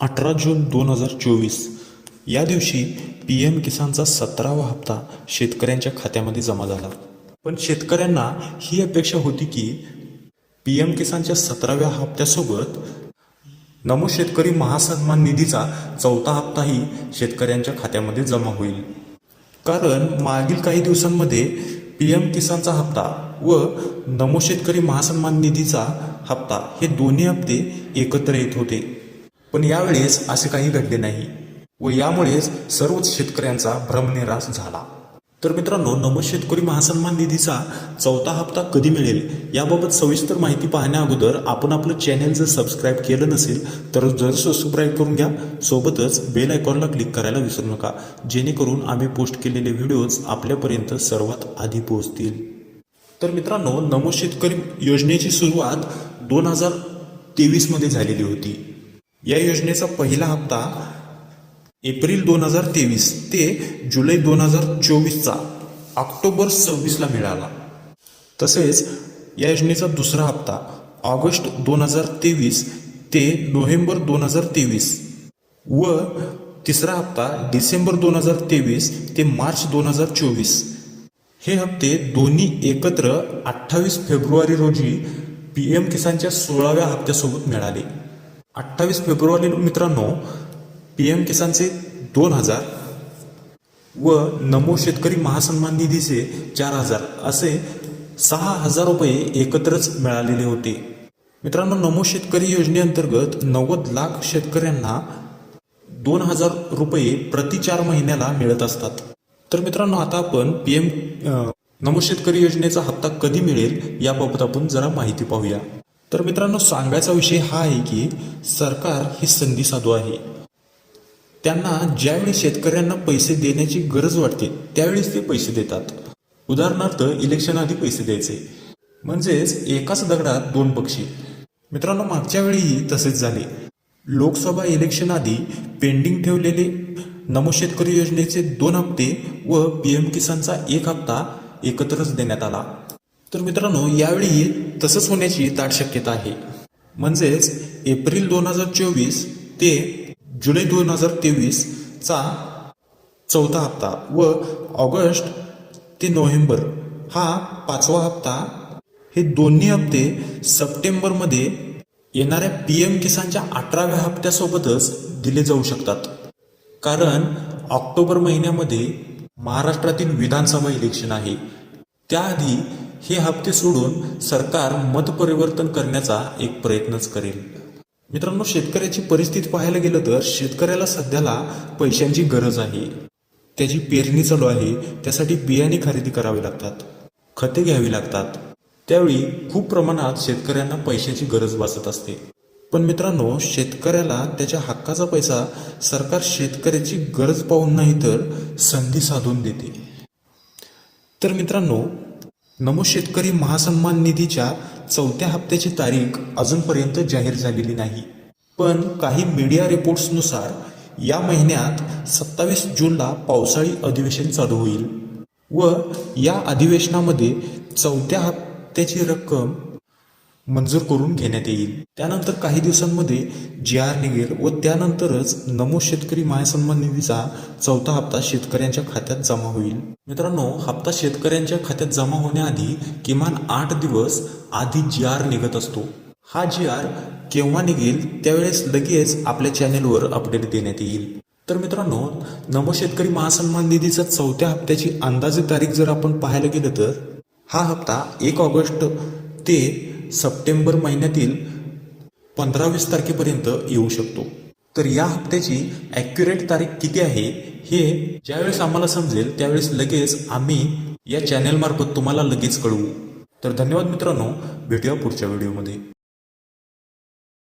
अठरा जून दोन हजार चोवीस. या दिवशी पी एम किसानचा सतरावा हप्ता शेतकऱ्यांच्या खात्यामध्ये जमा झाला. पण शेतकऱ्यांना ही अपेक्षा होती की पी एम किसानच्या सतराव्या हप्त्यासोबत नमो शेतकरी महासन्मान निधीचा चौथा हप्ताही शेतकऱ्यांच्या खात्यामध्ये जमा होईल. कारण मागील काही दिवसांमध्ये पी एम किसानचा हप्ता व नमो शेतकरी महासन्मान निधीचा हप्ता हे दोन्ही हप्ते एकत्र येत होते. पण यावेळेस असे काही घडले नाही व यामुळेच सर्वच शेतकऱ्यांचा भ्रमनिराश झाला. तर मित्रांनो नमो शेतकरी महासन्मान निधीचा चौथा हप्ता कधी मिळेल याबाबत सविस्तर माहिती पाहण्या अगोदर आपण आपलं चॅनेल जर सबस्क्राईब केलं नसेल तर जर सबस्क्राईब करून घ्या. सोबतच बेल आयकॉनला क्लिक करायला विसरू नका जेणेकरून आम्ही पोस्ट केलेले व्हिडिओज आपल्यापर्यंत सर्वात आधी पोहोचतील. तर मित्रांनो नमो शेतकरी योजनेची सुरुवात दोन हजार तेवीसमध्ये झालेली होती. या योजनेचा पहिला हप्ता एप्रिल दोन हजार तेवीस ते जुलै दोन हजार चोवीसचा ऑक्टोबर सव्वीसला मिळाला. तसेच या योजनेचा दुसरा हप्ता ऑगस्ट दोन हजार तेवीस ते नोव्हेंबर दोन हजार तेवीस व तिसरा हप्ता डिसेंबर दोन हजार तेवीस ते मार्च दोन हजार चोवीस. हे हप्ते दोन्ही एकत्र अठ्ठावीस फेब्रुवारी रोजी पी एम किसानच्या सोळाव्या हप्त्यासोबत मिळाले. अठ्ठावीस फेब्रुवारी मित्रांनो पी एम किसानचे दोन हजार व नमो शेतकरी महासन्मान निधीचे चार हजार असे सहा हजार रुपये एकत्रच मिळालेले होते. मित्रांनो नमो शेतकरी योजनेअंतर्गत नव्वद लाख शेतकऱ्यांना दोन हजार रुपये प्रति चार महिन्याला मिळत असतात. तर मित्रांनो आता आपण पी एम नमो शेतकरी योजनेचा हप्ता कधी मिळेल याबाबत आपण जरा माहिती पाहूया. तर मित्रांनो सांगायचा विषय हा आहे की सरकार ही संधी साधू आहे. त्यांना ज्यावेळी शेतकऱ्यांना पैसे देण्याची गरज वाटते त्यावेळीच ते पैसे देतात. उदाहरणार्थ इलेक्शन आधी पैसे द्यायचे. म्हणजेच एकाच दगडात दोन पक्षी. मित्रांनो मागच्या वेळीही तसेच झाले. लोकसभा इलेक्शन आधी पेंडिंग ठेवलेले नमो शेतकरी योजनेचे दोन हप्ते व पी एम किसानचा एक हप्ता एकत्रच देण्यात आला. तर मित्रांनो यावेळी तसंच होण्याची दाट शक्यता आहे. म्हणजेच एप्रिल दोन हजार चोवीस ते जुलै दोन हजार तेवीस चा चौथा हप्ता व ऑगस्ट ते नोव्हेंबर हा पाचवा हप्ता हे दोन्ही हप्ते सप्टेंबरमध्ये येणाऱ्या पी एम किसानच्या अठराव्या हप्त्यासोबतच दिले जाऊ शकतात. कारण ऑक्टोबर महिन्यामध्ये महाराष्ट्रातील विधानसभा इलेक्शन आहे. त्याआधी हे हप्ते सोडून सरकार मतपरिवर्तन करण्याचा एक प्रयत्नच करेल. मित्रांनो शेतकऱ्याची परिस्थिती पाहायला गेलं तर शेतकऱ्याला सध्याला पैशांची गरज आहे. त्याची पेरणी चालू आहे. त्यासाठी बियाणे खरेदी करावे लागतात. खते घ्यावी लागतात. त्यावेळी खूप प्रमाणात शेतकऱ्यांना पैशाची गरज भासत असते. पण मित्रांनो शेतकऱ्याला त्याच्या हक्काचा पैसा सरकार शेतकऱ्याची गरज पाहून नाही तर संधी साधून देते. तर मित्रांनो नमो शेतकरी महासन्मान निधीच्या चौथ्या हप्त्याची तारीख अजूनपर्यंत जाहीर झालेली नाही. पण काही मीडिया रिपोर्ट्सनुसार या महिन्यात सत्तावीस जूनला पावसाळी अधिवेशन चालू होईल व या अधिवेशनामध्ये चौथ्या हप्त्याची रक्कम मंजूर करून घेण्यात येईल. त्यानंतर काही दिवसांमध्ये जी आर निघेल व त्यानंतरच नमो शेतकरी महासन्मान निधीचा चौथा हप्ता शेतकऱ्यांच्या खात्यात जमा होईल. मित्रांनो हप्ता शेतकऱ्यांच्या खात्यात जमा होण्याआधी किमान आठ दिवस आधी जी आर निघत असतो. हा जी आर केव्हा निघेल त्यावेळेस लगेच आपल्या चॅनेलवर अपडेट देण्यात येईल. तर मित्रांनो नमो शेतकरी महासन्मान निधीचा चौथ्या हप्त्याची अंदाजे तारीख जर आपण पाहायला गेलं तर हा हप्ता एक ऑगस्ट ते सप्टेंबर महिन्यातील पंधरा वीस तारखेपर्यंत येऊ शकतो. तर या हप्त्याची ॲक्युरेट तारीख किती आहे हे ज्यावेळेस आम्हाला समजेल त्यावेळेस लगेच आम्ही या चॅनेलमार्फत तुम्हाला लगेच कळवू. तर धन्यवाद मित्रांनो भेटूया पुढच्या व्हिडिओमध्ये.